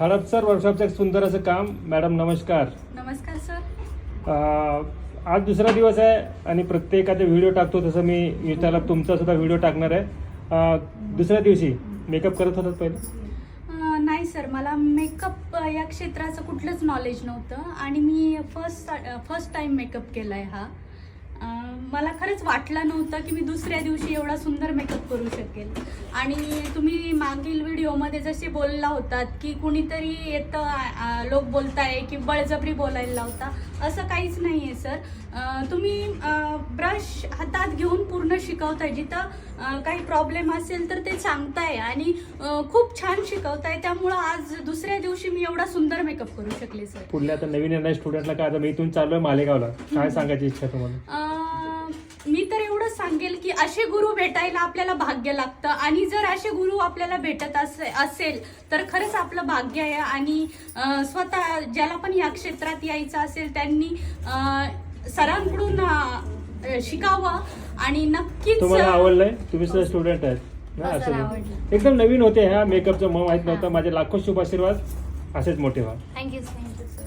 हडपसर वर्कशॉपचं एक सुंदर असं काम. मॅडम नमस्कार. नमस्कार सर. अं, आज दुसरा दिवस आहे आणि प्रत्येकाचा व्हिडिओ टाकतो तसं मी इंस्टाला तुमचा सुद्धा व्हिडिओ टाकणार आहे. अं, दुसऱ्या दिवशी मेकअप करत होतात पहिले? अं, नाही सर. मला मेकअप या क्षेत्राचं कुठलंच नॉलेज नव्हतं आणि मी फर्स्ट फर्स्ट टाइम मेकअप केला आहे हा. मला खरंच वाटलं नव्हतं की मी दुसऱ्या दिवशी एवढा सुंदर मेकअप करू शकेल. आणि तुम्ही मागील व्हिडिओमध्ये जसे बोलला होतात की कुणीतरी येतं लोक बोलताय की बळजबरी बोलायला लावता. असं काहीच नाही आहे सर तुम्ही ब्रश हातात घेऊन पूर्ण शिकवताय. जिथं काही प्रॉब्लेम असेल तर ते सांगताय आणि खूप छान शिकवताय. त्यामुळं आज दुसऱ्या दिवशी मी एवढा सुंदर मेकअप करू शकले सर. पुढल्या आता नवीन येणाऱ्या स्टुडंटला काय आता मी इथून चाललोय मालेगावला. काय सांगायची इच्छा तुम्हाला? मी तर एवढंच सांगेल की असे गुरु भेटायला आपल्याला भाग्य लागतं. आणि जर असे गुरु आपल्याला भेटत असे- असेल तर खरंच आपलं भाग्य आहे. आणि स्वतः ज्याला पण या क्षेत्रात यायचं असेल त्यांनी सरांकडून शिकावं. आणि नक्कीच तुम्हाला आवडलंय? तुम्ही सुद्धा स्टुडंट आहेत. ना हो, असं सर, नाही. आवडलं. एकदम नवीन होते ह्या मेकअपचं मग माहीत नव्हतं. माझे लाखो शुभ आशीर्वाद. असेच मोठे व्हा. थँक्यू